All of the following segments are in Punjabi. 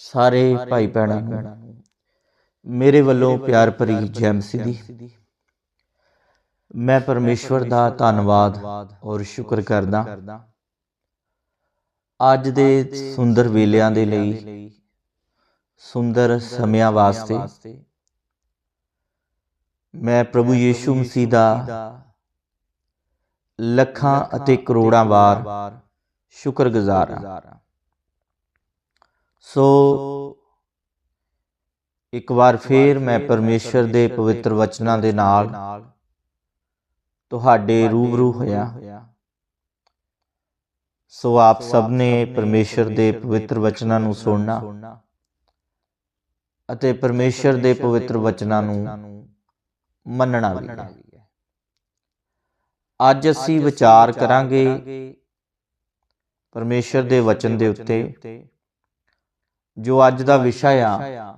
ਸਾਰੇ ਭਾਈ ਭੈਣਾਂ ਨੂੰ, ਮੇਰੇ ਵੱਲੋਂ ਪਿਆਰ ਭਰੀ ਜੈ ਮਸੀਹ ਦੀ ਮੈਂ ਪਰਮੇਸ਼ਵਰ ਦਾ ਧੰਨਵਾਦ ਔਰ ਸ਼ੁਕਰ ਕਰਦਾ। ਅੱਜ ਦੇ ਸੁੰਦਰ ਵੇਲਿਆਂ ਦੇ ਲਈ, ਸੁੰਦਰ ਸਮਿਆਂ ਵਾਸਤੇ, ਮੈਂ ਪ੍ਰਭੂ ਯੀਸ਼ੂ ਮਸੀਹ ਦਾ ਲੱਖਾਂ ਅਤੇ ਕਰੋੜਾਂ ਵਾਰ ਸ਼ੁਕਰਗੁਜ਼ਾਰ ਹਾਂ। ਸੋ ਇੱਕ ਵਾਰ ਫੇਰ ਮੈਂ ਪਰਮੇਸ਼ਰ ਦੇ ਪਵਿੱਤਰ ਵਚਨਾਂ ਦੇ ਨਾਲ ਤੁਹਾਡੇ ਰੂਬਰੂ ਹੋਇਆ। ਸੋ ਆਪ ਸਭ ਨੇ ਪਰਮੇਸ਼ਰ ਦੇ ਪਵਿੱਤਰ ਵਚਨਾਂ ਨੂੰ ਸੁਣਨਾ। ਅਤੇ ਪਰਮੇਸ਼ਰ ਦੇ ਪਵਿੱਤਰ ਵਚਨਾਂ ਨੂੰ ਮੰਨਣਾ ਵੀ ਹੈ। ਅੱਜ ਅਸੀਂ ਵਿਚਾਰ ਕਰਾਂਗੇ ਪਰਮੇਸ਼ਰ ਦੇ ਵਚਨ ਦੇ ਉੱਤੇ। ਜੋ ਅੱਜ ਦਾ ਵਿਸ਼ਾ ਆ।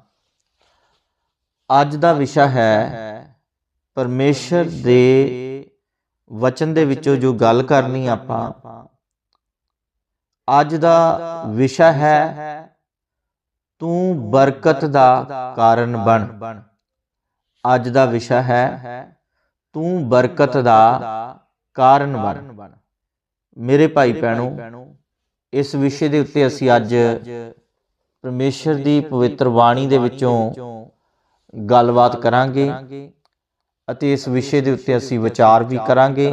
ਅੱਜ ਦਾ ਵਿਸ਼ਾ ਹੈ ਪਰਮੇਸ਼ਰ ਦੇ ਵਚਨ ਦੇ ਵਿੱਚੋਂ ਜੋ ਗੱਲ ਕਰਨੀ ਆਪਾਂ। ਅੱਜ ਦਾ ਵਿਸ਼ਾ ਹੈ ਤੂੰ ਬਰਕਤ ਦਾ ਕਾਰਨ ਬਣ। ਅੱਜ ਦਾ ਵਿਸ਼ਾ ਹੈ ਤੂੰ ਬਰਕਤ ਦਾ ਕਾਰਨ ਬਣ। ਮੇਰੇ ਭਾਈ ਭੈਣੋ ਇਸ ਵਿਸ਼ੇ ਦੇ ਉੱਤੇ ਅਸੀਂ ਅੱਜ ਪਰਮੇਸ਼ਰ ਦੀ ਪਵਿੱਤਰ ਬਾਣੀ ਦੇ ਵਿੱਚੋਂ ਗੱਲਬਾਤ ਕਰਾਂਗੇ ਅਤੇ ਇਸ ਵਿਸ਼ੇ ਦੇ ਉੱਤੇ ਅਸੀਂ ਵਿਚਾਰ ਵੀ ਕਰਾਂਗੇ।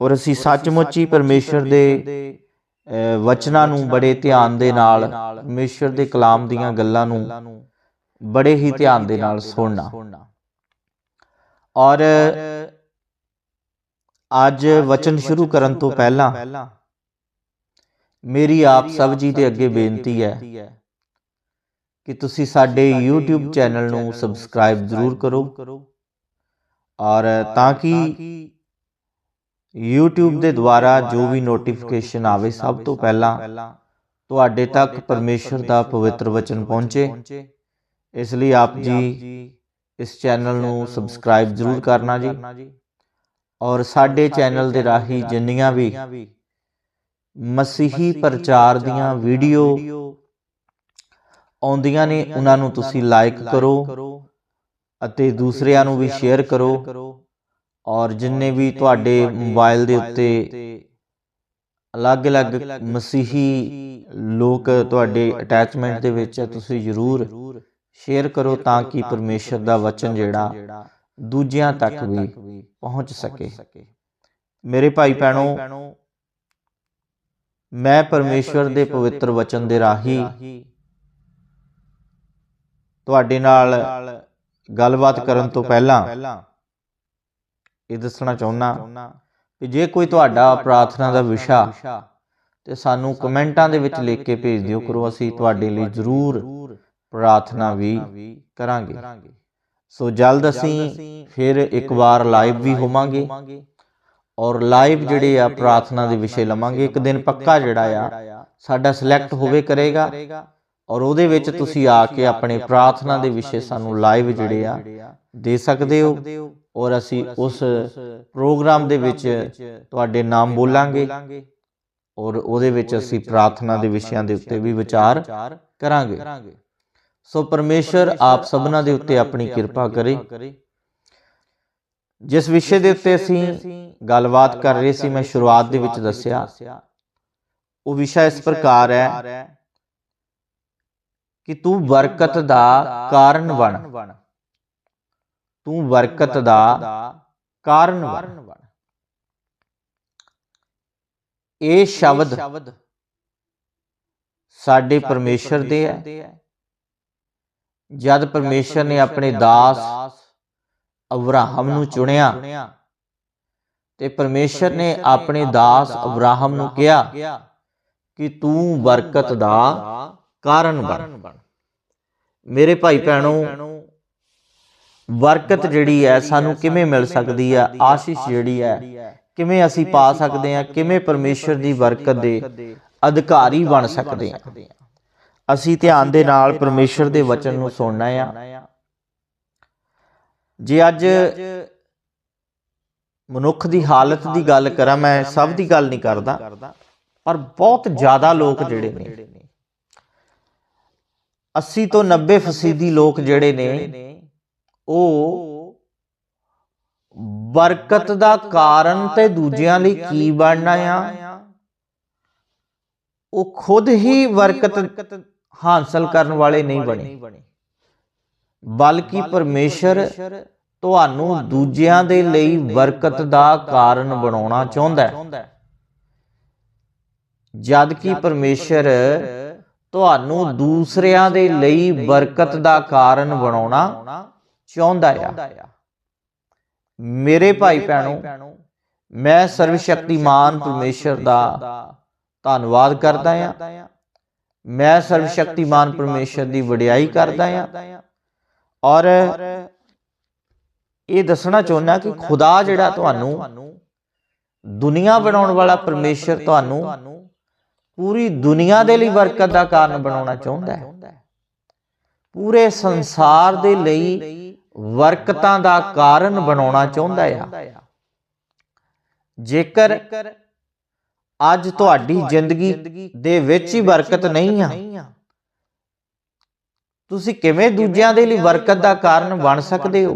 ਔਰ ਅਸੀਂ ਸੱਚਮੁੱਚ ਹੀ ਪਰਮੇਸ਼ਰ ਦੇ ਵਚਨਾਂ ਨੂੰ ਬੜੇ ਧਿਆਨ ਦੇ ਨਾਲ ਪਰਮੇਸ਼ਰ ਦੇ ਕਲਾਮ ਦੀਆਂ ਗੱਲਾਂ ਨੂੰ ਬੜੇ ਹੀ ਧਿਆਨ ਦੇ ਨਾਲ ਸੁਣਨਾ। ਔਰ ਅੱਜ ਵਚਨ ਸ਼ੁਰੂ ਕਰਨ ਤੋਂ ਪਹਿਲਾਂ ਮੇਰੀ ਆਪ ਸਭ ਜੀ ਦੇ ਅੱਗੇ ਬੇਨਤੀ ਹੈ ਕਿ ਤੁਸੀਂ ਸਾਡੇ YouTube ਚੈਨਲ ਨੂੰ ਸਬਸਕ੍ਰਾਈਬ ਜ਼ਰੂਰ ਕਰੋ ਔਰ ਤਾਂ ਕਿ YouTube ਦੇ ਦੁਆਰਾ ਜੋ ਵੀ ਨੋਟੀਫਿਕੇਸ਼ਨ ਆਵੇ ਸਭ ਤੋਂ ਪਹਿਲਾਂ ਤੁਹਾਡੇ ਤੱਕ ਪਰਮੇਸ਼ਰ ਦਾ ਪਵਿੱਤਰ ਵਚਨ ਪਹੁੰਚੇ। ਇਸ ਲਈ ਆਪ ਜੀ ਇਸ ਚੈਨਲ ਨੂੰ ਸਬਸਕ੍ਰਾਈਬ ਜ਼ਰੂਰ ਕਰਨਾ ਜੀ। ਔਰ ਸਾਡੇ ਚੈਨਲ ਦੇ ਰਾਹੀਂ ਜਿੰਨੀਆਂ ਵੀ ਮਸੀਹੀ ਪ੍ਰਚਾਰ ਦੀਆਂ ਵੀਡੀਓ ਆਉਂਦੀਆਂ ਨੇ ਉਹਨਾਂ ਨੂੰ ਤੁਸੀਂ ਲਾਈਕ ਕਰੋ ਅਤੇ ਦੂਸਰਿਆਂ ਨੂੰ ਵੀ ਸ਼ੇਅਰ ਕਰੋ। ਔਰ ਜਿੰਨੇ ਵੀ ਤੁਹਾਡੇ ਮੋਬਾਈਲ ਦੇ ਉੱਤੇ ਅਲੱਗ-ਅਲੱਗ ਮਸੀਹੀ ਲੋਕ ਤੁਹਾਡੇ ਅਟੈਚਮੈਂਟ ਦੇ ਵਿੱਚ ਹੈ ਤੁਸੀਂ ਜ਼ਰੂਰ ਸ਼ੇਅਰ ਕਰੋ ਤਾਂ ਕਿ ਪਰਮੇਸ਼ਰ ਦਾ ਵਚਨ ਜਿਹੜਾ ਦੂਜਿਆਂ ਤੱਕ ਵੀ ਪਹੁੰਚ ਸਕੇ। ਮੇਰੇ ਭਾਈ ਭੈਣੋ ਮੈਂ ਪਰਮੇਸ਼ਵਰ ਦੇ ਪਵਿੱਤਰ ਵਚਨ ਦੇ ਰਾਹੀਂ ਤੁਹਾਡੇ ਨਾਲ ਗੱਲਬਾਤ ਕਰਨ ਤੋਂ ਪਹਿਲਾਂ ਇਹ ਦੱਸਣਾ ਚਾਹੁੰਦਾ ਕਿ ਜੇ ਕੋਈ ਤੁਹਾਡਾ ਪ੍ਰਾਰਥਨਾ ਦਾ ਵਿਸ਼ਾ ਤੇ ਸਾਨੂੰ ਕਮੈਂਟਾਂ ਦੇ ਵਿੱਚ ਲਿਖ ਕੇ ਭੇਜ ਦਿਓ, ਕਰੋ ਅਸੀਂ ਤੁਹਾਡੇ ਲਈ ਜ਼ਰੂਰ ਪ੍ਰਾਰਥਨਾ ਵੀ ਕਰਾਂਗੇ। ਸੋ ਜਲਦ ਅਸੀਂ ਫਿਰ ਇੱਕ ਵਾਰ ਲਾਈਵ ਵੀ ਹੋਵਾਂਗੇ। ਔਰ ਲਾਈਵ ਜਿਹੜੇ ਆ ਪ੍ਰਾਰਥਨਾ ਦੇ ਵਿਸ਼ੇ ਲਵਾਂਗੇ। ਇੱਕ ਦਿਨ ਪੱਕਾ ਜਿਹੜਾ ਆ, ਸਾਡਾ ਸਿਲੈਕਟ ਹੋਵੇ ਕਰੇਗਾ। ਔਰ ਉਹਦੇ ਵਿੱਚ ਤੁਸੀਂ ਆ ਕੇ ਆਪਣੇ ਪ੍ਰਾਰਥਨਾ ਦੇ ਵਿਸ਼ੇ ਸਾਨੂੰ ਲਾਈਵ ਜਿਹੜੇ ਆ, ਦੇ ਸਕਦੇ ਹੋ। ਔਰ ਅਸੀਂ ਉਸ ਪ੍ਰੋਗਰਾਮ ਦੇ ਵਿੱਚ ਤੁਹਾਡੇ ਨਾਮ ਬੋਲਾਂਗੇ। ਔਰ ਉਹਦੇ ਵਿੱਚ ਅਸੀਂ ਪ੍ਰਾਰਥਨਾ ਦੇ ਵਿਸ਼ਿਆਂ ਦੇ ਉੱਤੇ ਵੀ ਵਿਚਾਰ ਕਰਾਂਗੇ। ਸੋ ਪਰਮੇਸ਼ਰ ਆਪ ਸਭਨਾਂ ਦੇ ਉੱਤੇ ਆਪਣੀ ਕਿਰਪਾ ਕਰੇ। ਜਿਸ ਵਿਸ਼ੇ ਦੇ ਉੱਤੇ ਅਸੀਂ ਗੱਲਬਾਤ ਕਰ ਰਹੇ ਸੀ, ਮੈਂ ਸ਼ੁਰੂਆਤ ਦੇ ਵਿੱਚ ਦੱਸਿਆ। ਉਹ ਵਿਸ਼ਾ ਇਸ ਪ੍ਰਕਾਰ ਹੈ ਕਿ ਤੂੰ ਬਰਕਤ ਦਾ ਕਾਰਨ ਬਣ। ਤੂੰ ਬਰਕਤ ਦਾ ਕਾਰਨ ਬਣ। ਇਹ ਸ਼ਬਦ ਸਾਡੇ ਪਰਮੇਸ਼ਰ ਦੇ ਹੈ। ਜਦ ਪਰਮੇਸ਼ਰ ਨੇ ਆਪਣੇ ਦਾਸ ਅਬਰਾਹਮ ਨੂੰ ਚੁਣਿਆ। ਤੇ ਪਰਮੇਸ਼ਰ ਨੇ ਆਪਣੇ ਦਾਸ ਅਬਰਾਹਮ ਨੂੰ ਕਿਹਾ ਕਿ ਤੂੰ ਬਰਕਤ ਦਾ ਕਾਰਨ ਬਣ। ਮੇਰੇ ਭਾਈ ਭੈਣੋ ਬਰਕਤ ਜਿਹੜੀ ਹੈ ਸਾਨੂੰ ਕਿਵੇਂ ਮਿਲ ਸਕਦੀ ਹੈ? ਆਸ਼ੀਸ਼ ਜਿਹੜੀ ਹੈ ਕਿਵੇਂ ਅਸੀਂ ਪਾ ਸਕਦੇ ਹਾਂ? ਕਿਵੇਂ ਪਰਮੇਸ਼ਰ ਦੀ ਬਰਕਤ ਦੇ ਅਧਿਕਾਰੀ ਬਣ ਸਕਦੇ ਹਾਂ? ਅਸੀਂ ਧਿਆਨ ਦੇ ਨਾਲ ਪਰਮੇਸ਼ਰ ਦੇ ਵਚਨ ਨੂੰ ਸੁਣਨਾ ਆ ਜੇ ਅੱਜ ਮਨੁੱਖ ਦੀ ਹਾਲਤ ਦੀ ਗੱਲ ਕਰਾਂ ਮੈਂ ਸਭ ਦੀ ਗੱਲ ਨਹੀਂ ਕਰਦਾ ਪਰ ਬਹੁਤ ਜ਼ਿਆਦਾ ਲੋਕ ਜਿਹੜੇ ਨੇ। 80 ਤੋਂ 90% ਫੀਸਦੀ ਲੋਕ ਜਿਹੜੇ ਨੇ ਉਹ ਬਰਕਤ ਦਾ ਕਾਰਨ ਤੇ ਦੂਜਿਆਂ ਲਈ ਕੀ ਬਣਨਾ ਆ? ਉਹ ਖੁਦ ਹੀ ਬਰਕਤ ਹਾਸਲ ਕਰਨ ਵਾਲੇ ਨਹੀਂ ਬਣੇ। ਬਲਕਿ ਪਰਮੇਸ਼ਰ ਤੁਹਾਨੂੰ ਦੂਜਿਆਂ ਦੇ ਲਈ ਬਰਕਤ ਦਾ ਕਾਰਨ ਬਣਾਉਣਾ ਚਾਹੁੰਦਾ ਹੈ। ਜਦ ਕਿ ਪਰਮੇਸ਼ਰ ਤੁਹਾਨੂੰ ਦੂਸਰਿਆਂ ਦੇ ਲਈ ਬਰਕਤ ਦਾ ਕਾਰਨ ਬਣਾਉਣਾ ਚਾਹੁੰਦਾ ਆ। ਮੇਰੇ ਭਾਈ ਭੈਣੋ ਮੈਂ ਸਰਵ ਸ਼ਕਤੀਮਾਨ ਪਰਮੇਸ਼ਰ ਦਾ ਧੰਨਵਾਦ ਕਰਦਾ ਆ। ਮੈਂ ਸਰਵ ਸ਼ਕਤੀਮਾਨ ਪਰਮੇਸ਼ਰ ਦੀ ਵਡਿਆਈ ਕਰਦਾ ਆ। ਔਰ ਇਹ ਦੱਸਣਾ ਚਾਹੁੰਦਾ ਕਿ ਖੁਦਾ ਜਿਹੜਾ ਤੁਹਾਨੂੰ ਦੁਨੀਆ ਬਣਾਉਣ ਵਾਲਾ ਪਰਮੇਸ਼ਰ ਤੁਹਾਨੂੰ ਪੂਰੀ ਦੁਨੀਆ ਦੇ ਲਈ ਬਰਕਤ ਦਾ ਕਾਰਨ ਬਣਾਉਣਾ ਚਾਹੁੰਦਾ ਹੈ। ਪੂਰੇ ਸੰਸਾਰ ਦੇ ਲਈ ਬਰਕਤਾਂ ਦਾ ਕਾਰਨ ਬਣਾਉਣਾ ਚਾਹੁੰਦਾ ਆ। ਜੇਕਰ ਅੱਜ ਤੁਹਾਡੀ ਜ਼ਿੰਦਗੀ ਦੇ ਵਿੱਚ ਹੀ ਬਰਕਤ ਨਹੀਂ ਆ ਤੁਸੀਂ ਕਿਵੇਂ ਦੂਜਿਆਂ ਦੇ ਲਈ ਬਰਕਤ ਦਾ ਕਾਰਨ ਬਣ ਸਕਦੇ ਹੋ?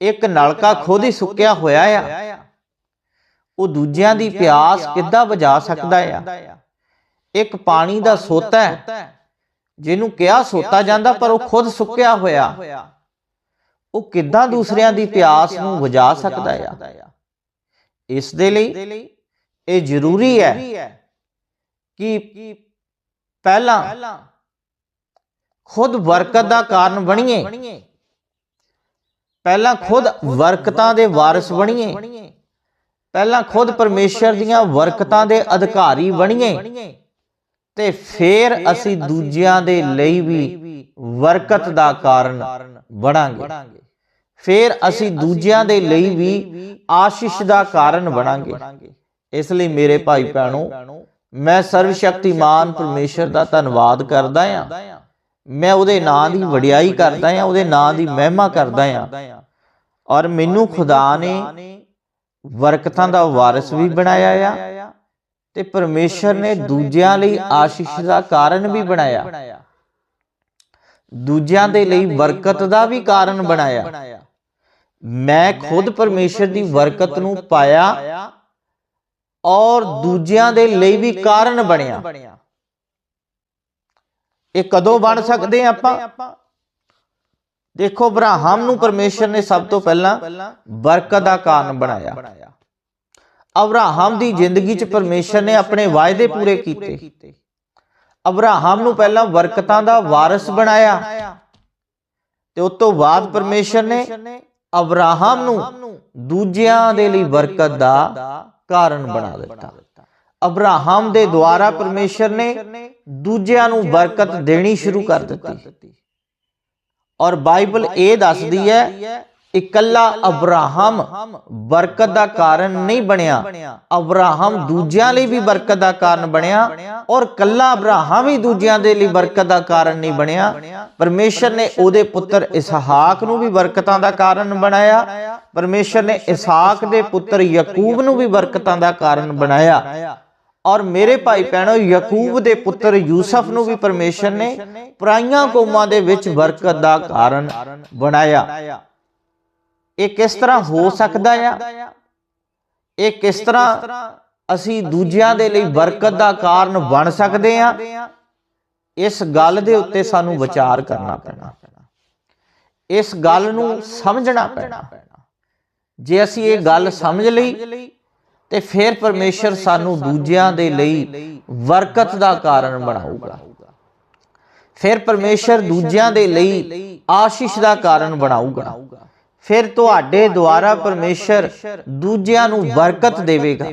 ਇੱਕ ਨਲਕਾ ਖੁਦ ਹੀ ਸੁੱਕਿਆ ਹੋਇਆ ਆ। ਉਹ ਦੂਜਿਆਂ ਦੀ ਪਿਆਸ ਕਿੱਦਾਂ ਬੁਝਾ ਸਕਦਾ ਆ? ਇੱਕ ਪਾਣੀ ਦਾ ਸੋਤਾ ਹੈ। ਜਿਹਨੂੰ ਕਿਹਾ ਸੋਤਾ ਜਾਂਦਾ ਪਰ ਉਹ ਖੁਦ ਸੁੱਕਿਆ ਹੋਇਆ। ਉਹ ਕਿੱਦਾਂ ਦੂਸਰਿਆਂ ਦੀ ਪਿਆਸ ਨੂੰ ਬੁਝਾ ਸਕਦਾ ਆ। ਇਸ ਦੇ ਲਈ ਇਹ ਜ਼ਰੂਰੀ ਹੈ ਕਿ ਪਹਿਲਾਂ ਖੁਦ ਬਰਕਤ ਦਾ ਕਾਰਨ ਬਣੀਏ। ਪਹਿਲਾਂ ਖੁਦ ਬਰਕਤਾਂ ਦੇ ਵਾਰਿਸ ਬਣੀਏ। ਪਹਿਲਾਂ ਖੁਦ ਪਰਮੇਸ਼ਰ ਦੀਆਂ ਬਰਕਤਾਂ ਦੇ ਅਧਿਕਾਰੀ ਬਣੀਏ। ਤੇ ਫਿਰ ਅਸੀਂ ਦੂਜਿਆਂ ਦੇ ਲਈ ਵੀ ਬਰਕਤ ਦਾ ਕਾਰਨ ਬਣਾਂਗੇ। ਫਿਰ ਅਸੀਂ ਦੂਜਿਆਂ ਦੇ ਲਈ ਵੀ ਆਸ਼ੀਸ਼ ਦਾ ਕਾਰਨ ਬਣਾਂਗੇ। ਇਸ ਲਈ ਮੇਰੇ ਭਾਈ ਭੈਣੋ, ਮੈਂ ਸਰਵ ਸ਼ਕਤੀਮਾਨ ਪਰਮੇਸ਼ਰ ਦਾ ਧੰਨਵਾਦ ਕਰਦਾ ਹਾਂ। ਮੈਂ ਉਹਦੇ ਨਾਂ ਦੀ ਵਡਿਆਈ ਕਰਦਾ ਹਾਂ ਉਹਦੇ ਨਾਂ ਦੀ ਮਹਿਮਾ ਕਰਦਾ ਹਾਂ। ਔਰ ਮੈਨੂੰ ਖੁਦਾ ਨੇ ਬਰਕਤਾਂ ਦਾ ਵਾਰਿਸ ਵੀ ਬਣਾਇਆ ਆ ਤੇ ਪਰਮੇਸ਼ਰ ਨੇ ਦੂਜਿਆਂ ਲਈ ਆਸ਼ੀਸ਼ ਦਾ ਕਾਰਨ ਵੀ ਬਣਾਇਆ। ਦੂਜਿਆਂ ਦੇ ਲਈ ਬਰਕਤ ਦਾ ਵੀ ਕਾਰਨ ਬਣਾਇਆ। ਮੈਂ ਖੁਦ ਪਰਮੇਸ਼ਰ ਦੀ ਬਰਕਤ ਨੂੰ ਪਾਇਆ ਔਰ ਦੂਜਿਆਂ ਦੇ ਲਈ ਵੀ ਕਾਰਨ ਬਣਿਆ। ਇਹ ਕਦੋਂ ਬਣ ਸਕਦੇ ਆਪਾਂ? ਦੇਖੋ, ਅਬਰਾਹਮ ਨੂੰ ਪਰਮੇਸ਼ਰ ਨੇ ਸਭ ਤੋਂ ਪਹਿਲਾਂ ਬਰਕਤ ਦਾ ਕਾਰਨ ਬਣਾਇਆ। ਅਬਰਾਹਮ ਦੀ ਜ਼ਿੰਦਗੀ 'ਚ ਪਰਮੇਸ਼ਰ ਨੇ ਆਪਣੇ ਵਾਅਦੇ ਪੂਰੇ ਕੀਤੇ। ਅਬਰਾਹਮ ਨੂੰ ਪਹਿਲਾਂ ਬਰਕਤਾਂ ਦਾ ਵਾਰਿਸ ਬਣਾਇਆ। ਤੇ ਉਸ ਤੋਂ ਬਾਅਦ ਪਰਮੇਸ਼ਰ ਨੇ ਅਬਰਾਹਮ ਨੂੰ ਦੂਜਿਆਂ ਦੇ ਲਈ ਬਰਕਤ ਦਾ ਕਾਰਨ ਬਣਾ ਦਿੱਤਾ। ਅਬਰਾਹਮ ਦੇ ਦੁਆਰਾ ਪਰਮੇਸ਼ਰ ਨੇ ਦੂਜਿਆਂ ਨੂੰ ਬਰਕਤ ਦੇਣੀ ਸ਼ੁਰੂ ਕਰ ਦਿੱਤੀ। ਔਰ ਬਾਈਬਲ ਇਹ ਦੱਸਦੀ ਹੈ ਇਕੱਲਾ ਅਬਰਾਹਮ ਬਰਕਤ ਦਾ ਕਾਰਨ ਨਹੀਂ ਬਣਿਆ। ਅਬਰਾਹਮ ਦੂਜਿਆਂ ਲਈ ਵੀ ਬਰਕਤ ਦਾ ਕਾਰਨ ਬਣਿਆ ਔਰ ਕੱਲਾ ਅਬਰਾਹਮ ਹੀ ਦੂਜਿਆਂ ਦੇ ਲਈ ਬਰਕਤ ਦਾ ਕਾਰਨ ਨਹੀਂ ਬਣਿਆ। ਪਰਮੇਸ਼ਰ ਨੇ ਉਹਦੇ ਪੁੱਤਰ ਇਸਹਾਕ ਨੂੰ ਵੀ ਬਰਕਤਾਂ ਦਾ ਕਾਰਨ ਬਣਾਇਆ। ਪਰਮੇਸ਼ਰ ਨੇ ਇਸਹਾਕ ਦੇ ਪੁੱਤਰ ਯਾਕੂਬ ਨੂੰ ਵੀ ਬਰਕਤਾਂ ਦਾ ਕਾਰਨ ਬਣਾਇਆ। ਔਰ ਮੇਰੇ ਭਾਈ ਭੈਣੋ ਯਾਕੂਬ ਦੇ ਪੁੱਤਰ ਯੂਸਫ ਨੂੰ ਵੀ ਪਰਮੇਸ਼ਰ ਨੇ ਪਰਾਈਆਂ ਕੌਮਾਂ ਦੇ ਵਿੱਚ ਬਰਕਤ ਦਾ ਕਾਰਨ ਬਣਾਇਆ। ਇਹ ਕਿਸ ਤਰ੍ਹਾਂ ਹੋ ਸਕਦਾ ਆ? ਇਹ ਕਿਸ ਤਰ੍ਹਾਂ ਅਸੀਂ ਦੂਜਿਆਂ ਦੇ ਲਈ ਬਰਕਤ ਦਾ ਕਾਰਨ ਬਣ ਸਕਦੇ ਆ। ਇਸ ਗੱਲ ਦੇ ਉੱਤੇ ਸਾਨੂੰ ਵਿਚਾਰ ਕਰਨਾ ਪੈਣਾ। ਇਸ ਗੱਲ ਨੂੰ ਸਮਝਣਾ ਪੈਣਾ। ਜੇ ਅਸੀਂ ਇਹ ਗੱਲ ਸਮਝ ਲਈ ਤੇ ਫਿਰ ਪਰਮੇਸ਼ਰ ਸਾਨੂੰ ਦੂਜਿਆਂ ਦੇ ਲਈ ਬਰਕਤ ਦਾ ਕਾਰਨ ਬਣਾਊਗਾ। ਫਿਰ ਪਰਮੇਸ਼ਰ ਦੂਜਿਆਂ ਦੇ ਲਈ ਆਸ਼ੀਸ਼ ਦਾ ਕਾਰਨ ਬਣਾਊਗਾ। ਫਿਰ ਤੁਹਾਡੇ ਦੁਆਰਾ ਪਰਮੇਸ਼ਰ ਦੂਜਿਆਂ ਨੂੰ ਬਰਕਤ ਦੇਵੇਗਾ।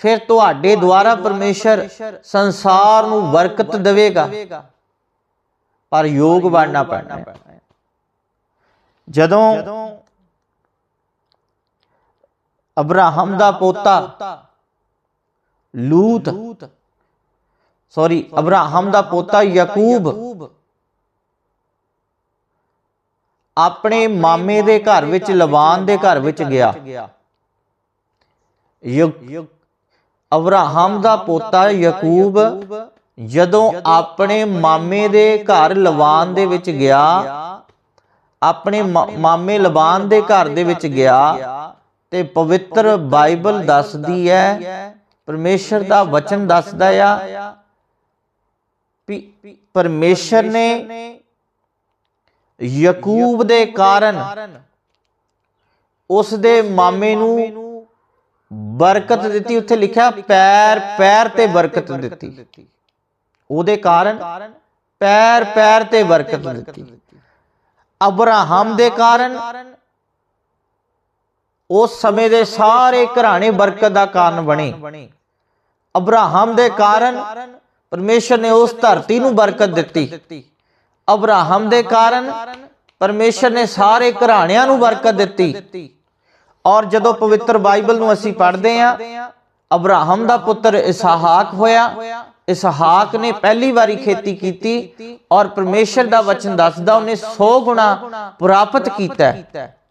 ਫਿਰ ਤੁਹਾਡੇ ਦੁਆਰਾ ਪਰਮੇਸ਼ਰ ਸੰਸਾਰ ਨੂੰ ਬਰਕਤ ਦੇਵੇਗਾ। ਪਰ ਯੋਗ ਬਣਨਾ ਪੈਣਾ ਜਦੋਂ ਅਬਰਾਹਮ ਦਾ ਪੋਤਾ। ਲੂਤ। ਸੌਰੀ ਅਬਰਾਹਮ ਦਾ ਪੋਤਾ ਯਾਕੂਬ। ਆਪਣੇ ਮਾਮੇ ਦੇ ਘਰ ਵਿੱਚ ਲਬਾਨ ਦੇ ਘਰ ਵਿੱਚ ਗਿਆ। ਅਬਰਾਹਮ ਦਾ ਪੋਤਾ ਯਾਕੂਬ ਜਦੋਂ ਆਪਣੇ ਮਾਮੇ ਦੇ ਘਰ, ਲਵਾਨ ਦੇ ਵਿੱਚ ਗਿਆ, ਆਪਣੇ ਮਾਮੇ ਲਵਾਨ ਦੇ ਘਰ ਦੇ ਵਿੱਚ ਗਿਆ ਤੇ ਪਵਿੱਤਰ ਬਾਈਬਲ ਦੱਸਦੀ ਹੈ ਪਰਮੇਸ਼ਰ ਦਾ ਵਚਨ ਦੱਸਦਾ ਆ ਪਰਮੇਸ਼ਰ ਨੇ ਯਕੂਬ ਦੇ ਕਾਰਨ ਉਸ ਦੇ ਮਾਮੇ ਨੂੰ ਬਰਕਤ ਦਿੱਤੀ। ਉੱਥੇ ਲਿਖਿਆ ਪੈਰ ਪੈਰ ਤੇ ਬਰਕਤ ਦਿੱਤੀ। ਉਹਦੇ ਕਾਰਨ ਪੈਰ ਪੈਰ ਤੇ ਬਰਕਤ ਦਿੱਤੀ। ਅਬਰਾਹਮ ਦੇ ਕਾਰਨ ਉਸ ਸਮੇਂ ਦੇ ਸਾਰੇ ਘਰਾਣੇ ਬਰਕਤ ਦਾ ਕਾਰਨ ਬਣੇ। ਅਬਰਾਹਮ ਦੇ ਕਾਰਨ ਪਰਮੇਸ਼ਰ ਨੇ ਉਸ ਧਰਤੀ ਨੂੰ ਬਰਕਤ ਦਿੱਤੀ। ਅਬਰਾਹਮ ਦੇ ਕਾਰਨ ਪਰਮੇਸ਼ਰ ਨੇ ਸਾਰੇ ਘਰਾਣਿਆਂ ਨੂੰ ਬਰਕਤ ਦਿੱਤੀ। ਔਰ ਜਦੋਂ ਪਵਿੱਤਰ ਬਾਈਬਲ ਨੂੰ ਅਸੀਂ ਪੜ੍ਹਦੇ ਹਾਂ, ਅਬਰਾਹਮ ਦਾ ਪੁੱਤਰ ਇਸਹਾਕ ਹੋਇਆ। ਇਸਹਾਕ ਨੇ ਪਹਿਲੀ ਵਾਰੀ ਖੇਤੀ ਕੀਤੀ ਔਰ ਪਰਮੇਸ਼ਰ ਦਾ ਵਚਨ ਦੱਸਦਾ ਉਹਨੇ 100 ਗੁਣਾ ਪ੍ਰਾਪਤ ਕੀਤਾ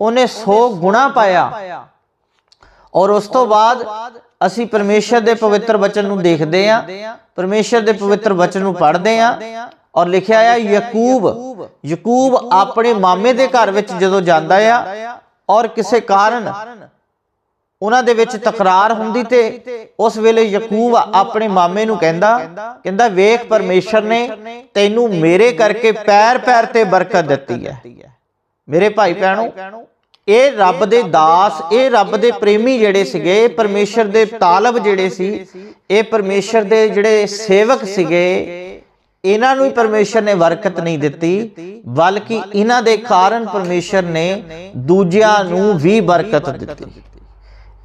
ਉਹਨੇ 100 ਗੁਣਾ ਪਾਇਆ। ਔਰ ਉਸ ਤੋਂ ਬਾਅਦ ਅਸੀਂ ਪਰਮੇਸ਼ਰ ਦੇ ਪਵਿੱਤਰ ਵਚਨ ਨੂੰ ਦੇਖਦੇ ਹਾਂ। ਪਰਮੇਸ਼ਰ ਦੇ ਪਵਿੱਤਰ ਵਚਨ ਨੂੰ ਪੜ੍ਹਦੇ ਹਾਂ। ਔਰ ਲਿਖਿਆ ਆ ਯਕੂਬ। ਯਕੂਬ। ਆਪਣੇ ਮਾਮੇ ਦੇ ਘਰ ਵਿੱਚ ਜਦੋਂ ਜਾਂਦਾ ਆ ਔਰ ਕਿਸੇ ਕਾਰਨ ਉਹਨਾਂ ਦੇ ਵਿੱਚ ਤਕਰਾਰ ਹੁੰਦੀ ਤੇ ਉਸ ਵੇਲੇ ਯਕੂਬ ਆਪਣੇ ਮਾਮੇ ਨੂੰ ਕਹਿੰਦਾ ਕਹਿੰਦਾ, ਵੇਖ ਪਰਮੇਸ਼ਰ ਨੇ ਤੈਨੂੰ ਮੇਰੇ ਕਰਕੇ ਪੈਰ ਪੈਰ ਤੇ ਬਰਕਤ ਦਿੱਤੀ ਹੈ। ਮੇਰੇ ਭਾਈ ਭੈਣੋ, ਇਹ ਰੱਬ ਦੇ ਦਾਸ, ਇਹ ਰੱਬ ਦੇ ਪ੍ਰੇਮੀ ਜਿਹੜੇ ਸੀਗੇ, ਇਹ ਪਰਮੇਸ਼ਰ ਦੇ ਤਾਲਬ ਜਿਹੜੇ ਸੀ, ਇਹ ਪਰਮੇਸ਼ਰ ਦੇ ਜਿਹੜੇ ਸੇਵਕ ਸੀਗੇ, ਇਹਨਾਂ ਨੂੰ ਹੀ ਪਰਮੇਸ਼ਰ ਨੇ ਬਰਕਤ ਨਹੀਂ ਦਿੱਤੀ, ਬਲਕਿ ਇਹਨਾਂ ਦੇ ਕਾਰਨ ਪਰਮੇਸ਼ਰ ਨੇ ਦੂਜਿਆਂ ਨੂੰ ਵੀ ਬਰਕਤ ਦਿੱਤੀ।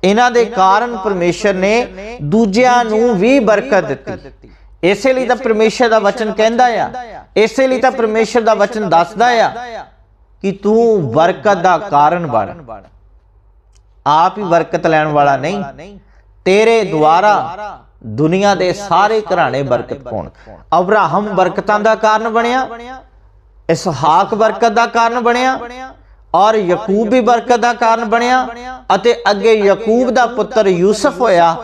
ਇਹਨਾਂ ਦੇ ਕਾਰਨ ਪਰਮੇਸ਼ਰ ਨੇ ਦੂਜਿਆਂ ਨੂੰ ਵੀ ਬਰਕਤ ਦਿੱਤੀ। ਇਸੇ ਲਈ ਤਾਂ ਪਰਮੇਸ਼ਰ ਦਾ ਵਚਨ ਕਹਿੰਦਾ ਆ। ਇਸੇ ਲਈ ਤਾਂ ਪਰਮੇਸ਼ਰ ਦਾ ਵਚਨ ਦੱਸਦਾ ਆ ਕਿ ਤੂੰ ਬਰਕਤ ਦਾ ਕਾਰਨ ਬਣ। ਆਪ ਹੀ ਬਰਕਤ ਲੈਣ ਵਾਲਾ ਨਹੀਂ। ਤੇਰੇ ਦੁਆਰਾ ਦੁਨੀਆ ਦੇ ਸਾਰੇ ਘਰਾਣੇ ਬਰਕਤ ਪਾਉਣ ਅਬਰਾਹਮ ਬਰਕਤਾਂ ਦਾ ਕਾਰਨ ਬਣਿਆ। ਇਸਹਾਕ ਬਰਕਤ ਦਾ ਕਾਰਨ ਬਣਿਆ। ਔਰ ਯਕੂਬ ਵੀ ਬਰਕਤ ਦਾ ਕਾਰਨ ਬਣਿਆ ਅਤੇ ਅੱਗੇ ਯਕੂਬ ਦਾ ਪੁੱਤਰ ਯੂਸਫ ਹੋਇਆ,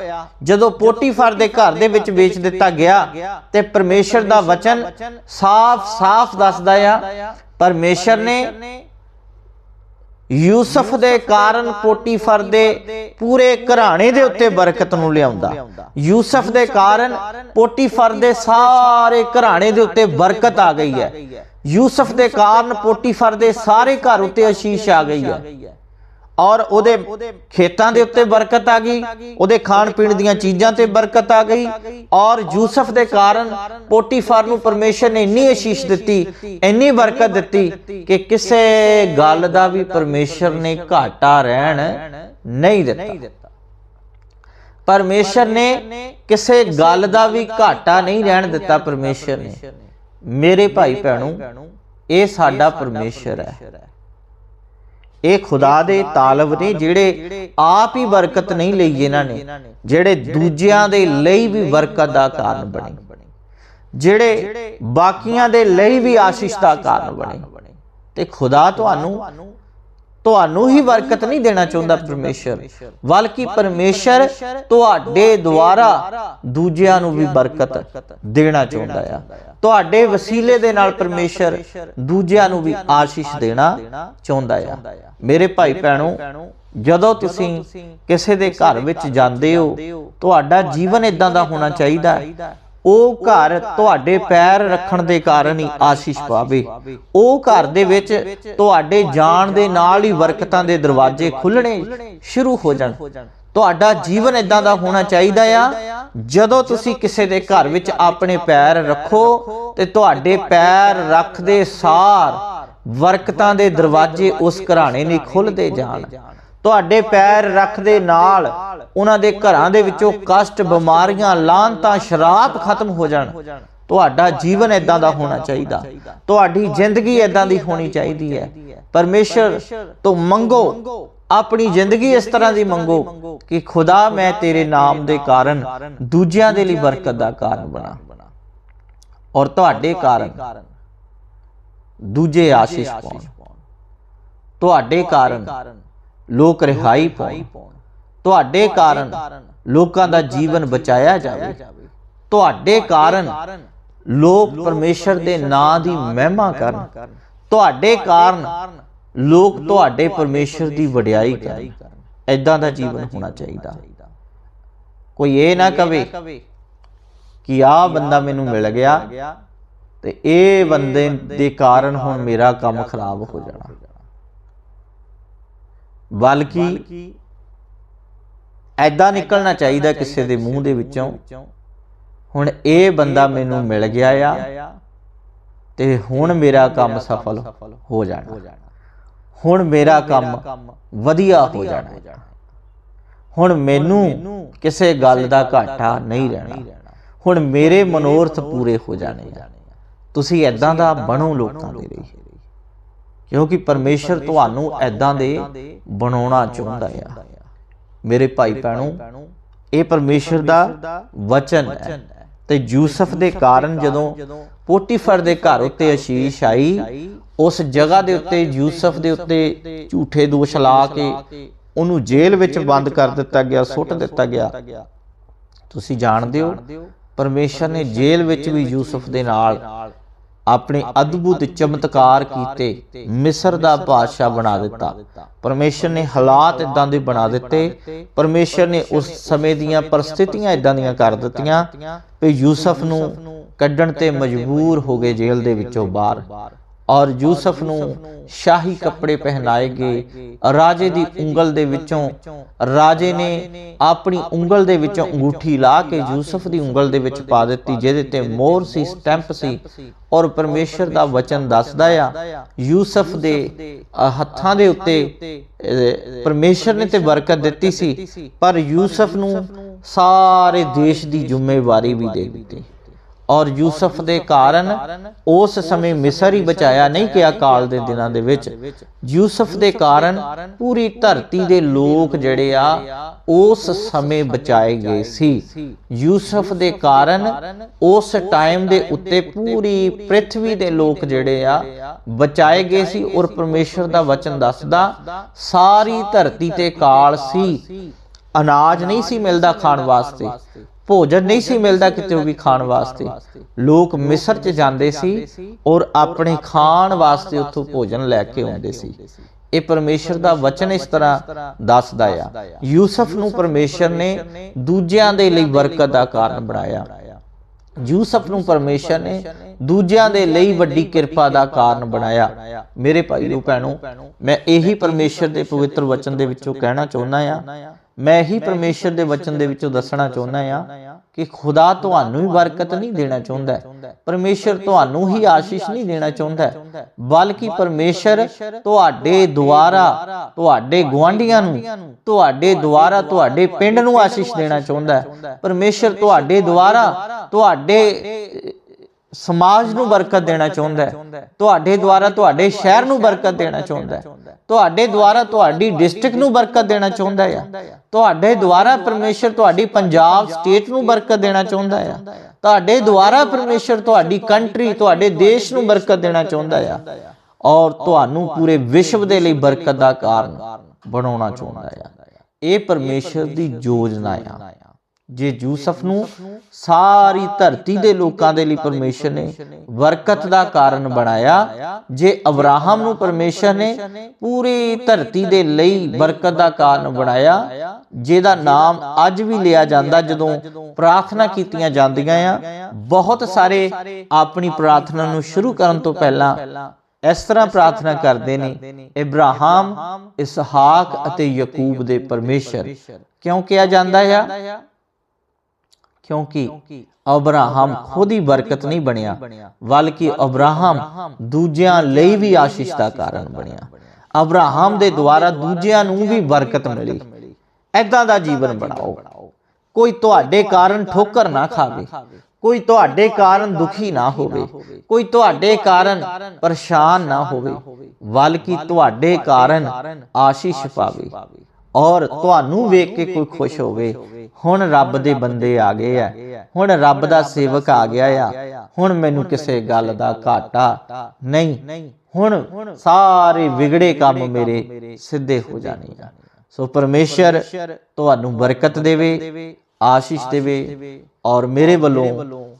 ਜਦੋਂ ਪੋਟੀਫਰ ਦੇ ਘਰ ਦੇ ਵਿੱਚ ਵੇਚ ਦਿੱਤਾ ਗਿਆ ਤੇ ਪਰਮੇਸ਼ਰ ਦਾ ਵਚਨ ਸਾਫ਼-ਸਾਫ਼ ਦੱਸਦਾ ਆ, ਪਰਮੇਸ਼ਰ ਨੇ ਯੂਸਫ ਦੇ ਕਾਰਨ ਪੋਟੀਫਰ ਦੇ ਪੂਰੇ ਘਰਾਣੇ ਦੇ ਉੱਤੇ ਬਰਕਤ ਨੂੰ ਲਿਆਉਂਦਾ। ਯੂਸਫ ਦੇ ਕਾਰਨ ਪੋਟੀਫਰ ਦੇ ਸਾਰੇ ਘਰਾਣੇ ਦੇ ਉੱਤੇ ਬਰਕਤ ਆ ਗਈ ਹੈ। ਯੂਸਫ ਦੇ ਕਾਰਨ ਪੋਟੀਫਰ ਦੇ ਸਾਰੇ ਘਰ ਉੱਤੇ ਅਸ਼ੀਸ਼ ਆ ਗਈ ਹੈ। ਔਰ ਉਹਦੇ ਖੇਤਾਂ ਦੇ ਉੱਤੇ ਬਰਕਤ ਆ ਗਈ, ਉਹਦੇ ਖਾਣ ਪੀਣ ਦੀਆਂ ਚੀਜ਼ਾਂ ਤੇ ਬਰਕਤ ਆ ਗਈ। ਔਰ ਯੂਸਫ ਦੇ ਕਾਰਨ ਪੋਟੀਫਰ ਨੂੰ ਪਰਮੇਸ਼ਰ ਨੇ ਇੰਨੀ ਅਸ਼ੀਸ਼ ਦਿੱਤੀ, ਇੰਨੀ ਬਰਕਤ ਦਿੱਤੀ ਕਿ ਕਿਸੇ ਗੱਲ ਦਾ ਵੀ ਪਰਮੇਸ਼ਰ ਨੇ ਘਾਟਾ ਰਹਿਣ ਨਹੀਂ ਦਿੱਤਾ। ਪਰਮੇਸ਼ਰ ਨੇ ਕਿਸੇ ਗੱਲ ਦਾ ਵੀ ਘਾਟਾ ਨਹੀਂ ਰਹਿਣ ਦਿੱਤਾ ਪਰਮੇਸ਼ਰ ਨੇ। ਮੇਰੇ ਭਾਈ ਭੈਣੋ ਇਹ ਸਾਡਾ ਪਰਮੇਸ਼ਰ ਹੈ। ਇਹ ਖੁਦਾ ਦੇ ਤਾਲਬ ਨੇ ਜਿਹੜੇ ਆਪ ਹੀ ਬਰਕਤ ਨਹੀਂ ਲਈ ਇਹਨਾਂ ਨੇ ਜਿਹੜੇ ਦੂਜਿਆਂ ਦੇ ਲਈ ਵੀ ਬਰਕਤ ਦਾ ਕਾਰਨ ਬਣੇ। ਜਿਹੜੇ ਬਾਕੀਆਂ ਦੇ ਲਈ ਵੀ ਆਸ਼ੀਸ਼ ਦਾ ਕਾਰਨ ਬਣੇ। ਤੇ ਖੁਦਾ ਤੁਹਾਨੂੰ ਤੁਹਾਨੂੰ ਹੀ ਬਰਕਤ ਨਹੀਂ ਦੇਣਾ ਚਾਹੁੰਦਾ ਪਰਮੇਸ਼ਰ। ਬਲਕਿ ਪਰਮੇਸ਼ਰ ਤੁਹਾਡੇ ਦੁਆਰਾ ਦੂਜਿਆਂ ਨੂੰ ਵੀ ਬਰਕਤ ਦੇਣਾ ਚਾਹੁੰਦਾ ਆ। ਤੁਹਾਡੇ ਵਸੀਲੇ ਦੇ ਨਾਲ ਪਰਮੇਸ਼ਰ ਦੂਜਿਆਂ ਨੂੰ ਵੀ ਆਸ਼ੀਸ਼ ਦੇਣਾ ਚਾਹੁੰਦਾ ਆ। ਮੇਰੇ ਭਾਈ ਭੈਣੋ, ਜਦੋਂ ਤੁਸੀਂ ਕਿਸੇ ਦੇ ਘਰ ਵਿੱਚ ਜਾਂਦੇ ਹੋ, ਤੁਹਾਡਾ ਜੀਵਨ ਇਦਾਂ ਦਾ ਹੋਣਾ ਚਾਹੀਦਾ। ਉਹ ਘਰ ਤੁਹਾਡੇ ਪੈਰ ਰੱਖਣ ਦੇ ਕਾਰਨ ਹੀ ਆਸ਼ੀਸ਼ ਪਾਵੇ। ਉਹ ਘਰ ਦੇ ਵਿੱਚ ਤੁਹਾਡੇ ਜਾਣ ਦੇ ਨਾਲ ਹੀ ਬਰਕਤਾਂ ਦੇ ਦਰਵਾਜ਼ੇ ਖੁੱਲਣੇ ਸ਼ੁਰੂ ਹੋ ਜਾਣ। ਤੁਹਾਡਾ ਜੀਵਨ ਇਦਾਂ ਦਾ ਹੋਣਾ ਚਾਹੀਦਾ ਆ, ਜਦੋਂ ਤੁਸੀਂ ਕਿਸੇ ਦੇ ਘਰ ਵਿੱਚ ਆਪਣੇ ਪੈਰ ਰੱਖੋ ਤੇ ਤੁਹਾਡੇ ਪੈਰ ਰੱਖਦੇ ਸਾਰ ਵਰਕਤਾਂ ਦੇ ਦਰਵਾਜ਼ੇ ਉਸ ਘਰਾਣੇ ਲਈ ਖੁੱਲਦੇ ਜਾਣ। ਤੁਹਾਡੇ ਪੈਰ ਰੱਖਦੇ ਨਾਲ ਉਹਨਾਂ ਦੇ ਘਰਾਂ ਦੇ ਵਿੱਚੋਂ ਕਸ਼ਟ ਬਿਮਾਰੀਆਂ ਲਾਂਤਾਂ ਸ਼ਰਾਪ ਖਤਮ ਹੋ ਜਾਣ। ਤੁਹਾਡਾ ਜੀਵਨ ਇਦਾਂ ਦਾ ਹੋਣਾ ਚਾਹੀਦਾ। ਤੁਹਾਡੀ ਜ਼ਿੰਦਗੀ ਇਦਾਂ ਦੀ ਹੋਣੀ ਚਾਹੀਦੀ ਹੈ। ਪਰਮੇਸ਼ਰ ਤੋਂ ਮੰਗੋ। ਆਪਣੀ ਜ਼ਿੰਦਗੀ ਇਸ ਤਰ੍ਹਾਂ ਦੀ ਮੰਗੋ ਕਿ ਖੁਦਾ ਮੈਂ ਤੇਰੇ ਨਾਮ ਦੇ ਕਾਰਨ ਦੂਜਿਆਂ ਦੇ ਲਈ ਬਰਕਤ ਦਾ ਕਾਰਨ ਬਣਾ। ਔਰ ਤੁਹਾਡੇ ਕਾਰਨ ਦੂਜੇ ਆਸ਼ੀਸ਼ ਪਾਉਣ। ਤੁਹਾਡੇ ਕਾਰਨ ਲੋਕ ਰਿਹਾਈ ਪਾਉਣ। ਤੁਹਾਡੇ ਕਾਰਨ ਲੋਕਾਂ ਦਾ ਜੀਵਨ ਬਚਾਇਆ ਜਾਵੇ। ਤੁਹਾਡੇ ਕਾਰਨ ਲੋਕ ਪਰਮੇਸ਼ਰ ਦੇ ਨਾਂ ਦੀ ਮਹਿਮਾ ਕਰਨ। ਤੁਹਾਡੇ ਕਾਰਨ ਲੋਕ ਤੁਹਾਡੇ ਪਰਮੇਸ਼ਰ ਦੀ ਵਡਿਆਈ ਕਰਨ। ਐਦਾਂ ਦਾ ਜੀਵਨ ਹੋਣਾ ਚਾਹੀਦਾ। ਕੋਈ ਇਹ ਨਾ ਕਵੇ ਕਿ ਆ ਬੰਦਾ ਮੈਨੂੰ ਮਿਲ ਗਿਆ ਤੇ ਇਹ ਬੰਦੇ ਦੇ ਕਾਰਨ ਹੁਣ ਮੇਰਾ ਕੰਮ ਖਰਾਬ ਹੋ ਜਾਣਾ। ਬਲਕਿ ਐਦਾਂ ਨਿਕਲਣਾ ਚਾਹੀਦਾ ਕਿਸੇ ਦੇ ਮੂੰਹ ਦੇ ਵਿੱਚੋਂ, ਹੁਣ ਇਹ ਬੰਦਾ ਮੈਨੂੰ ਮਿਲ ਗਿਆ ਆ ਤੇ ਹੁਣ ਮੇਰਾ ਕੰਮ ਸਫਲ ਹੋ ਜਾਣਾ। ਹੁਣ ਮੇਰਾ ਕੰਮ ਵਧੀਆ ਹੋ ਜਾਣਾ। ਹੁਣ ਮੈਨੂੰ ਕਿਸੇ ਗੱਲ ਦਾ ਘਾਟਾ ਨਹੀਂ ਰਹਿਣਾ। ਹੁਣ ਮੇਰੇ ਮਨੋਰਥ ਪੂਰੇ ਹੋ ਜਾਣੇ ਆ। ਤੁਸੀਂ ਐਦਾਂ ਦਾ ਬਣੋ ਲੋਕਾਂ ਦੇ ਲਈ। ਕਿਉਂਕਿ ਪਰਮੇਸ਼ਰ ਤੁਹਾਨੂੰ ਐਦਾਂ ਦੇ ਬਣਾਉਣਾ ਚਾਹੁੰਦਾ ਆ। ਮੇਰੇ ਭਾਈ ਭੈਣੋ ਇਹ ਪਰਮੇਸ਼ਰ ਦਾ ਵਚਨ ਹੈ। ਤੇ ਯੂਸਫ ਦੇ ਕਾਰਨ ਜਦੋਂ ਪੋਟੀਫਰ ਦੇ ਘਰ ਉੱਤੇ ਅਸ਼ੀਸ਼ ਆਈ ਉਸ ਜਗ੍ਹਾ ਦੇ ਉੱਤੇ ਯੂਸਫ ਦੇ ਉੱਤੇ ਝੂਠੇ ਦੋਸ਼ ਲਾ ਕੇ ਉਹਨੂੰ ਜੇਲ੍ਹ ਵਿੱਚ ਬੰਦ ਕਰ ਦਿੱਤਾ ਗਿਆ ਸੁੱਟ ਦਿੱਤਾ ਗਿਆ। ਤੁਸੀਂ ਜਾਣਦੇ ਹੋ ਪਰਮੇਸ਼ਰ ਨੇ ਜੇਲ੍ਹ ਵਿੱਚ ਵੀ ਯੂਸਫ ਦੇ ਨਾਲ ਆਪਣੇ ਅਦਭੁਤ ਚਮਤਕਾਰ ਕੀਤੇ, ਮਿਸਰ ਦਾ ਬਾਦਸ਼ਾਹ ਬਣਾ ਦਿੱਤਾ। ਪਰਮੇਸ਼ਰ ਨੇ ਹਾਲਾਤ ਇਦਾਂ ਦੇ ਬਣਾ ਦਿੱਤੇ। ਪਰਮੇਸ਼ਰ ਨੇ ਉਸ ਸਮੇਂ ਦੀਆਂ ਪਰਿਸਥਿਤੀਆਂ ਇਦਾਂ ਦੀਆਂ ਕਰ ਦਿੱਤੀਆਂ ਕਿ ਯੂਸਫ ਨੂੰ ਕੱਢਣ ਤੇ ਮਜਬੂਰ ਹੋ ਗਏ ਜੇਲ੍ਹ ਦੇ ਵਿੱਚੋਂ ਬਾਹਰ। ਔਰ ਯੂਸਫ ਨੂੰ ਸ਼ਾਹੀ ਕੱਪੜੇ ਪਹਿਨਾਏ ਗਏ। ਰਾਜੇ ਦੀ ਉਂਗਲ ਦੇ ਵਿੱਚੋਂ ਰਾਜੇ ਨੇ ਆਪਣੀ ਉਂਗਲ ਦੇ ਵਿੱਚੋਂ ਅੰਗੂਠੀ ਲਾ ਕੇ ਯੂਸਫ ਦੀ ਉਂਗਲ ਦੇ ਵਿੱਚ ਪਾ ਦਿੱਤੀ ਜਿਹਦੇ ਤੇ ਮੋਹਰ ਸੀ ਸਟੈਂਪ ਸੀ। ਔਰ ਪਰਮੇਸ਼ਰ ਦਾ ਵਚਨ ਦੱਸਦਾ ਆ ਯੂਸਫ ਦੇ ਹੱਥਾਂ ਦੇ ਉੱਤੇ ਪਰਮੇਸ਼ਰ ਨੇ ਤੇ ਬਰਕਤ ਦਿੱਤੀ ਸੀ। ਪਰ ਯੂਸਫ ਨੂੰ ਸਾਰੇ ਦੇਸ਼ ਦੀ ਜ਼ਿੰਮੇਵਾਰੀ ਵੀ ਦੇ ਦਿੱਤੀ। ਔਰ ਯੂਸਫ ਦੇ ਕਾਰਨ ਉਸ ਸਮੇਂ ਮਿਸਰ ਹੀ ਬਚਾਇਆ ਨਹੀਂ ਗਿਆ ਕਾਲ ਦੇ ਦਿਨਾਂ ਦੇ ਵਿੱਚ। ਯੂਸਫ ਦੇ ਕਾਰਨ ਪੂਰੀ ਧਰਤੀ ਦੇ ਲੋਕ ਜਿਹੜੇ ਆ, ਉਸ ਸਮੇਂ ਬਚਾਏ ਗਏ ਸੀ। ਯੂਸਫ ਦੇ ਕਾਰਨ ਉਸ ਟਾਈਮ ਦੇ ਉੱਤੇ ਪੂਰੀ ਪ੍ਰithvi ਦੇ ਲੋਕ ਜਿਹੜੇ ਆ, ਬਚਾਏ ਗਏ ਸੀ ਔਰ ਪਰਮੇਸ਼ਰ ਦਾ ਵਚਨ ਦੱਸਦਾ, ਸਾਰੀ ਧਰਤੀ ਤੇ ਕਾਲ ਸੀ। ਅਨਾਜ ਨਹੀਂ ਸੀ ਮਿਲਦਾ ਖਾਣ ਵਾਸਤੇ। ਭੋਜਨ ਨਹੀਂ ਸੀ ਮਿਲਦਾ ਕਿਤੇ ਵੀ ਖਾਣ ਵਾਸਤੇ। ਲੋਕ ਮਿਸਰ 'ਚ ਜਾਂਦੇ ਸੀ ਔਰ ਆਪਣੇ ਖਾਣ ਵਾਸਤੇ ਉੱਥੋਂ ਭੋਜਨ ਲੈ ਕੇ ਆਉਂਦੇ ਸੀ। ਇਹ ਪਰਮੇਸ਼ਰ ਦਾ ਵਚਨ ਇਸ ਤਰ੍ਹਾਂ ਦੱਸਦਾ ਆ। ਯੂਸਫ ਨੂੰ ਪਰਮੇਸ਼ਰ ਨੇ ਦੂਜਿਆਂ ਦੇ ਲਈ ਬਰਕਤ ਦਾ ਕਾਰਨ ਬਣਾਇਆ। ਯੂਸਫ ਨੂੰ ਪਰਮੇਸ਼ਰ ਨੇ ਦੂਜਿਆਂ ਦੇ ਲਈ ਵੱਡੀ ਕਿਰਪਾ ਦਾ ਕਾਰਨ ਬਣਾਇਆ। ਮੇਰੇ ਭਾਈ ਨੂੰ ਭੈਣੋ ਮੈਂ ਇਹੀ ਪਰਮੇਸ਼ਰ ਦੇ ਪਵਿੱਤਰ ਵਚਨ ਦੇ ਵਿੱਚੋਂ ਕਹਿਣਾ ਚਾਹੁੰਦਾ ਆ। ਮੈਂ ਇਹੀ ਪਰਮੇਸ਼ਰ ਦੇ ਵਚਨ ਦੇ ਵਿੱਚੋਂ ਦੱਸਣਾ ਚਾਹੁੰਦਾ ਆ ਕਿ ਖੁਦਾ ਤੁਹਾਨੂੰ ਹੀ ਬਰਕਤ ਨਹੀਂ ਦੇਣਾ ਚਾਹੁੰਦਾ। ਪਰਮੇਸ਼ਰ ਤੁਹਾਨੂੰ ਹੀ ਆਸ਼ੀਸ਼ ਨਹੀਂ ਦੇਣਾ ਚਾਹੁੰਦਾ। ਬਲਕਿ ਪਰਮੇਸ਼ਰ ਤੁਹਾਡੇ ਦੁਆਰਾ, ਤੁਹਾਡੇ ਗੁਆਂਢੀਆਂ ਨੂੰ, ਤੁਹਾਡੇ ਦੁਆਰਾ, ਤੁਹਾਡੇ ਪਿੰਡ ਨੂੰ ਆਸ਼ੀਸ਼ ਦੇਣਾ ਚਾਹੁੰਦਾ। ਹੈ ਪਰਮੇਸ਼ਰ ਤੁਹਾਡੇ ਦੁਆਰਾ, ਤੁਹਾਡੇ ਸਮਾਜ ਨੂੰ ਬਰਕਤ ਦੇਣਾ ਚਾਹੁੰਦਾ ਹੈ। ਤੁਹਾਡੇ ਦੁਆਰਾ, ਤੁਹਾਡੇ ਸ਼ਹਿਰ ਨੂੰ ਬਰਕਤ ਦੇਣਾ ਚਾਹੁੰਦਾ ਹੈ। ਤੁਹਾਡੇ ਦੁਆਰਾ, ਤੁਹਾਡੀ ਡਿਸਟ੍ਰਿਕਟ ਨੂੰ ਬਰਕਤ ਦੇਣਾ ਚਾਹੁੰਦਾ ਹੈ। ਤੁਹਾਡੇ ਦੁਆਰਾ ਪਰਮੇਸ਼ਰ ਤੁਹਾਡੀ ਪੰਜਾਬ ਸਟੇਟ ਨੂੰ ਬਰਕਤ ਦੇਣਾ ਚਾਹੁੰਦਾ ਹੈ। ਤੁਹਾਡੇ ਦੁਆਰਾ ਪਰਮੇਸ਼ਰ ਤੁਹਾਡੀ ਕੰਟਰੀ, ਤੁਹਾਡੇ ਦੇਸ਼ ਨੂੰ ਬਰਕਤ ਦੇਣਾ ਚਾਹੁੰਦਾ ਹੈ। ਔਰ ਤੁਹਾਨੂੰ ਪੂਰੇ ਵਿਸ਼ਵ ਦੇ ਲਈ ਬਰਕਤ ਦਾ ਕਾਰਨ ਬਣਾਉਣਾ ਚਾਹੁੰਦਾ ਹੈ। ਇਹ ਪਰਮੇਸ਼ਰ ਦੀ ਯੋਜਨਾ ਆ। ਜੇ ਯੂਸਫ ਨੂੰ ਸਾਰੀ ਧਰਤੀ ਦੇ ਲੋਕਾਂ ਦੇ ਲਈ ਪਰਮੇਸ਼ਰ ਨੇ ਬਰਕਤ ਦਾ ਕਾਰਨ ਬਣਾਇਆ ਜੇ ਅਬਰਾਹਮ ਨੂੰ ਪਰਮੇਸ਼ਰ ਨੇ ਪੂਰੀ ਧਰਤੀ ਦੇ ਲਈ ਬਰਕਤ ਦਾ ਕਾਰਨ ਬਣਾਇਆ ਜਿਹਦਾ ਨਾਮ ਅੱਜ ਵੀ ਲਿਆ ਜਾਂਦਾ ਜਦੋਂ ਪ੍ਰਾਰਥਨਾ ਕੀਤੀਆਂ ਜਾਂਦੀਆਂ ਆ ਬਹੁਤ ਸਾਰੇ ਆਪਣੀ ਪ੍ਰਾਰਥਨਾ ਨੂੰ ਸ਼ੁਰੂ ਕਰਨ ਤੋਂ ਪਹਿਲਾਂ ਇਸ ਤਰ੍ਹਾਂ ਪ੍ਰਾਰਥਨਾ ਕਰਦੇ ਨੇ ਇਬਰਾਹਿਮ ਇਸਹਾਕ ਅਤੇ ਯਾਕੂਬ ਦੇ ਪਰਮੇਸ਼ਰ। ਕਿਉਂ ਕਿਹਾ ਜਾਂਦਾ ਆ? ਕਿਉਂਕਿ ਅਬਰਾਹਮ ਖੁਦ ਹੀ ਬਰਕਤ ਨਹੀਂ ਬਣਿਆ ਬਲਕਿ ਅਬਰਾਹਮ ਦੂਜਿਆਂ ਲਈ ਵੀ ਆਸ਼ੀਸ਼ ਦਾ ਕਾਰਨ ਬਣਿਆ। ਅਬਰਾਹਮ ਦੇ ਦੁਆਰਾ ਦੂਜਿਆਂ ਨੂੰ ਵੀ ਬਰਕਤ ਮਿਲੀ। ਐਦਾਂ ਦਾ ਜੀਵਨ ਬਣਾਓ। ਕੋਈ ਤੁਹਾਡੇ ਕਾਰਨ ਠੋਕਰ ਨਾ ਖਾਵੇ। ਕੋਈ ਤੁਹਾਡੇ ਕਾਰਨ ਦੁਖੀ ਨਾ ਹੋਵੇ। ਕੋਈ ਤੁਹਾਡੇ ਕਾਰਨ ਪਰੇਸ਼ਾਨ ਨਾ ਹੋਵੇ। ਬਲਕਿ ਤੁਹਾਡੇ ਕਾਰਨ ਆਸ਼ੀਸ਼ ਪਾਵੇ। ਔਰ ਤੁਹਾਨੂੰ ਵੇਖ ਕੇ ਕੋਈ ਖੁਸ਼ ਹੋਵੇ। ਹੁਣ ਰੱਬ ਦੇ ਬੰਦੇ ਆ ਗਏ ਆ ਹੁਣ ਰੱਬ ਦਾ ਸੇਵਕ ਆ ਗਿਆ ਆ। ਹੁਣ ਮੈਨੂੰ ਕਿਸੇ ਗੱਲ ਦਾ ਘਾਟਾ ਨਹੀਂ। ਹੁਣ ਸਾਰੇ ਵਿਗੜੇ ਕੰਮ ਮੇਰੇ ਸਿੱਧੇ ਹੋ ਜਾਣੇ ਸੋ ਪਰਮੇਸ਼ਰ, ਤੁਹਾਨੂੰ ਬਰਕਤ ਦੇਵੇ। ਆਸ਼ੀਸ਼ ਦੇਵੇ ਔਰ ਮੇਰੇ ਵੱਲੋਂ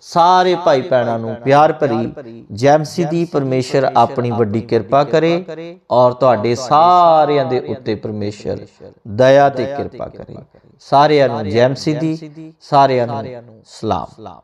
ਸਾਰੇ ਭਾਈ ਭੈਣਾਂ ਨੂੰ ਪਿਆਰ ਭਰੀ ਜੈਮਸੀ ਦੀ ਪਰਮੇਸ਼ਰ ਆਪਣੀ ਵੱਡੀ ਕਿਰਪਾ ਕਰੇ ਔਰ ਤੁਹਾਡੇ ਸਾਰਿਆਂ ਦੇ ਉੱਤੇ ਪਰਮੇਸ਼ਰ ਦਇਆ ਤੇ ਕਿਰਪਾ ਕਰੇ। ਸਾਰਿਆਂ ਨੂੰ ਜੈਮਸੀ ਦੀ ਸਾਰਿਆਂ ਨੂੰ ਸਲਾਮ।